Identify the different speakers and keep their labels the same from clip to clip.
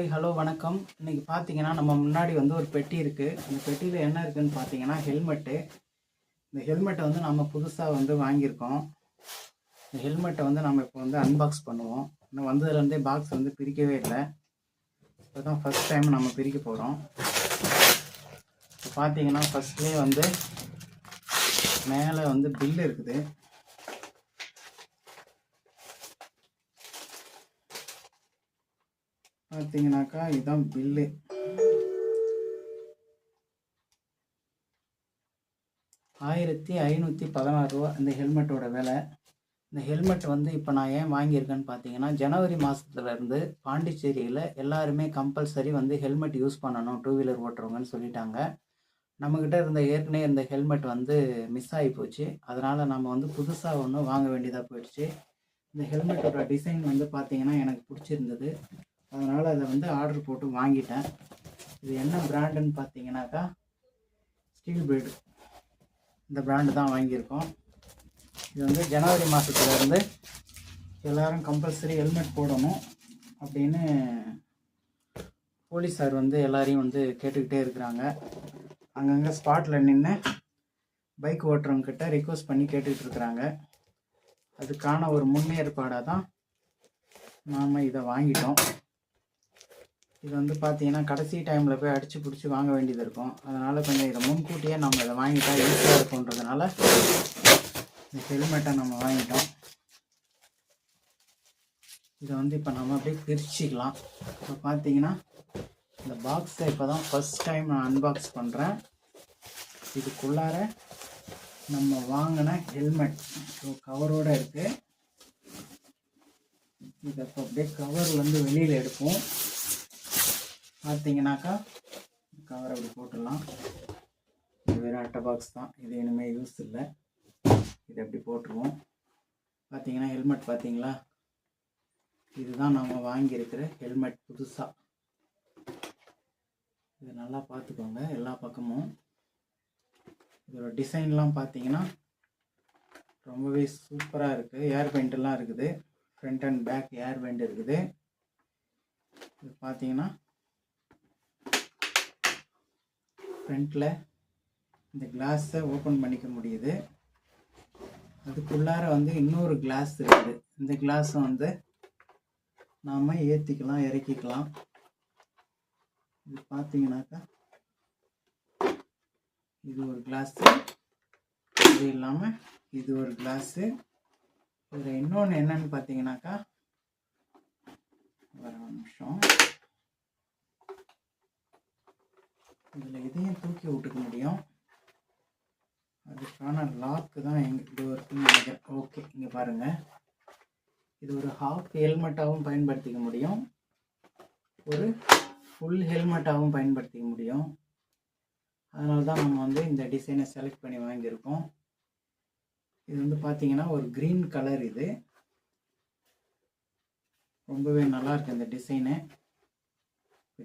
Speaker 1: Hi hello வணக்கம். இன்றைக்கி பார்த்தீங்கன்னா நம்ம முன்னாடி வந்து ஒரு பெட்டி இருக்குது அந்த பெட்டியில் என்ன இருக்குதுன்னு பார்த்தீங்கன்னா ஹெல்மெட்டு இந்த ஹெல்மெட்டை வந்து நம்ம புதுசாக வந்து வாங்கியிருக்கோம். இந்த ஹெல்மெட்டை வந்து நம்ம இப்போ வந்து அன்பாக்ஸ் பண்ணுவோம். இன்னும் வந்ததுலேருந்தே பாக்ஸ் வந்து பிரிக்கவே இல்லை. இப்போ தான் ஃபஸ்ட் டைம் நம்ம பிரிக்க போகிறோம் இப்போ பார்த்தீங்கன்னா ஃபஸ்ட்லேயே வந்து மேலே வந்து பில் இருக்குது. பார்த்தீங்கன்னாக்கா இதுதான் பில்லு. ஆயிரத்தி ஐநூற்றி பதினாறு ரூபா இந்த ஹெல்மெட்டோட விலை. இந்த ஹெல்மெட் வந்து இப்போ நான் ஏன் வாங்கியிருக்கேன்னு பார்த்தீங்கன்னா ஜனவரி மாதத்துலேருந்து பாண்டிச்சேரியில் எல்லாருமே கம்பல்சரி வந்து ஹெல்மெட் யூஸ் பண்ணணும் டூ வீலர் ஓட்டுறவங்கன்னு சொல்லிட்டாங்க. நம்மக்கிட்ட இருந்த ஏற்கனவே இருந்த ஹெல்மெட் வந்து மிஸ் ஆகி போச்சு. அதனால் நம்ம வந்து புதுசாக ஒன்று வாங்க வேண்டியதாக போயிடுச்சு. இந்த ஹெல்மெட்டோட டிசைன் வந்து பார்த்தீங்கன்னா எனக்கு பிடிச்சிருந்தது. அதனால் அதை வந்து ஆர்டர் போட்டு வாங்கிட்டேன். இது என்ன பிராண்டுன்னு பார்த்தீங்கன்னாக்கா ஸ்டீல் பீல்டு இந்த பிராண்டு தான் வாங்கியிருக்கோம். இது வந்து ஜனவரி மாதத்துலேருந்து எல்லோரும் கம்பல்சரி ஹெல்மெட் போடணும் அப்படின்னு போலீஸார் வந்து எல்லாரையும் வந்து கேட்டுக்கிட்டே இருக்கிறாங்க. அங்கங்கே ஸ்பாட்டில் நின்று பைக் ஓட்டுறவங்கக்கிட்ட ரிக்வஸ்ட் பண்ணி கேட்டுக்கிட்டு இருக்கிறாங்க. அதுக்கான ஒரு முன்னேற்பாடாக தான் நாம் இதை வாங்கிட்டோம். இது வந்து பார்த்தீங்கன்னா கடைசி டைமில் போய் அடித்து பிடிச்சி வாங்க வேண்டியது இருக்கும். அதனால் கொஞ்சம் இதை முன்கூட்டியே நம்ம இதை வாங்கிட்டா ஈஸியாக இருக்குன்றதுனால இந்த ஹெல்மெட்டை நம்ம வாங்கிட்டோம். இதை வந்து இப்போ நம்ம அப்படியே பிரிச்சுக்கலாம். இப்போ பார்த்தீங்கன்னா இந்த பாக்ஸை இப்போ தான் ஃபஸ்ட் டைம் நான் அன்பாக்ஸ் பண்ணுறேன் இதுக்குள்ளார நம்ம வாங்கின ஹெல்மெட் கவரோடு இருக்குது இதை இப்போ அப்படியே கவர்லேருந்து வெளியில் எடுப்போம். பார்த்தீங்கன்னாக்கா கவர் அப்படி போட்டுடலாம். இது வெறும் அட்டை பாக்ஸ் தான். இது இனிமேல் யூஸ் இல்லை. இது அப்படி போட்டுருவோம். பார்த்தீங்கன்னா ஹெல்மெட் பார்த்தீங்களா இதுதான் நம்ம வாங்கியிருக்கிற ஹெல்மெட் புதுசாக இது நல்லா பார்த்துக்கோங்க எல்லா பக்கமும். இதோட டிசைன்லாம் பார்த்தீங்கன்னா ரொம்பவே சூப்பராக இருக்குது ஏர் பெயிண்டெல்லாம் இருக்குது. Front and back air paint இருக்குது. இது பார்த்தீங்கன்னா ஃப்ரண்ட்டில் இந்த கிளாஸை ஓப்பன் பண்ணிக்க முடியுது. அதுக்குள்ளார வந்து இன்னொரு கிளாஸ் இருக்குது. இந்த கிளாஸை வந்து நாம் ஏற்றிக்கலாம் இறக்கிக்கலாம். இது பார்த்தீங்கன்னாக்கா இது ஒரு கிளாஸு இது இல்லாமல் இது ஒரு கிளாஸு இதில் இன்னொன்று என்னன்னு பார்த்தீங்கன்னாக்கா ஒரு நிமிஷம். இதில் இதையும் தூக்கி விட்டுக்க முடியும். அதுக்கான லாக்கு தான் எங்க இது இருக்குன்னு நினைக்கிறேன். ஓகே இங்கே பாருங்கள் இது ஒரு ஹாஃப் ஹெல்மெட்டாகவும் பயன்படுத்திக்க முடியும். ஒரு ஃபுல் ஹெல்மெட்டாகவும் பயன்படுத்திக்க முடியும். அதனால தான் நம்ம வந்து இந்த டிசைனை செலக்ட் பண்ணி வாங்கியிருக்கோம். இது வந்து பார்த்தீங்கன்னா ஒரு க்ரீன் கலர் இது. ரொம்பவே நல்லாயிருக்கு இந்த டிசைனு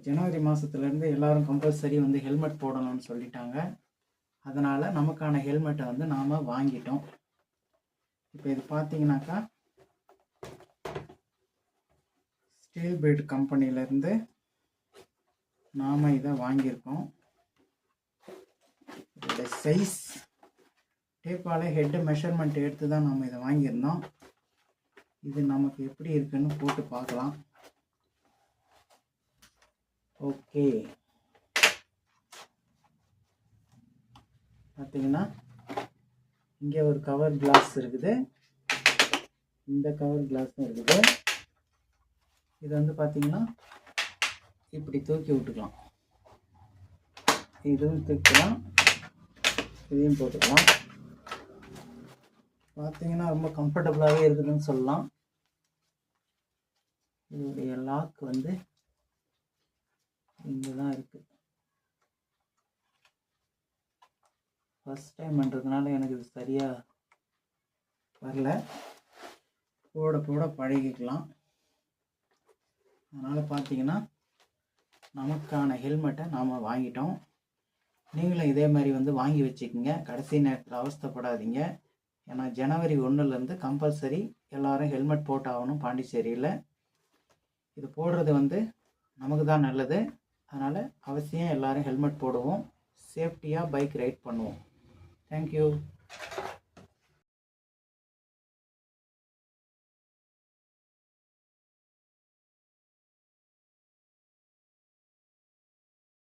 Speaker 1: ஜனவரி மாதத்துலேருந்து எல்லோரும் கம்பல்சரி வந்து ஹெல்மெட் போடணும்னு சொல்லிட்டாங்க. அதனால் நமக்கான ஹெல்மெட்டை வந்து நாம் வாங்கிட்டோம். இப்போ இது பார்த்தீங்கன்னாக்கா ஸ்டீல் பீல்ட் கம்பெனிலேருந்து நாம் இதை வாங்கியிருக்கோம். இதோட சைஸ் டேப்பால் ஹெட்டு மெஷர்மெண்ட் எடுத்து தான் நம்ம இதை வாங்கியிருந்தோம். இது நமக்கு எப்படி இருக்குன்னு போட்டு பார்க்கலாம். ஓகே. பார்த்தீங்கன்னா இங்கே ஒரு கவர் கிளாஸ் இருக்குது. இந்த கவர் கிளாஸும் இருக்குது. இது வந்து பார்த்தீங்கன்னா இப்படி தூக்கி விட்டுக்கலாம். இதுவும் தூக்கலாம் இதையும் போட்டுக்கலாம். பார்த்தீங்கன்னா ரொம்ப கம்ஃபர்டபுளாகவே இருக்குதுன்னு சொல்லலாம். இதோடைய லாக் வந்து இங்கே தான் இருக்குது ஃபஸ்ட் டைம் பண்ணுறதுனால எனக்கு இது சரியாக வரல. போட போட பழகிக்கலாம். அதனால் பார்த்தீங்கன்னா நமக்கான ஹெல்மெட்டை நாம் வாங்கிட்டோம். நீங்களும் இதே மாதிரி வந்து வாங்கி வச்சுக்கோங்க. கடைசி நேரத்தில் அவஸ்தைப்படாதீங்க. ஏன்னா ஜனவரி ஒன்றுலேருந்து கம்பல்சரி எல்லோரும் ஹெல்மெட் போட்டாகணும். பாண்டிச்சேரியில். இது போடுறது வந்து நமக்கு தான் நல்லது. அதனால் அவசியம் எல்லோரும் ஹெல்மெட் போடுவோம். சேஃப்டியாக பைக் ரைட் பண்ணுவோம். தேங்க்யூ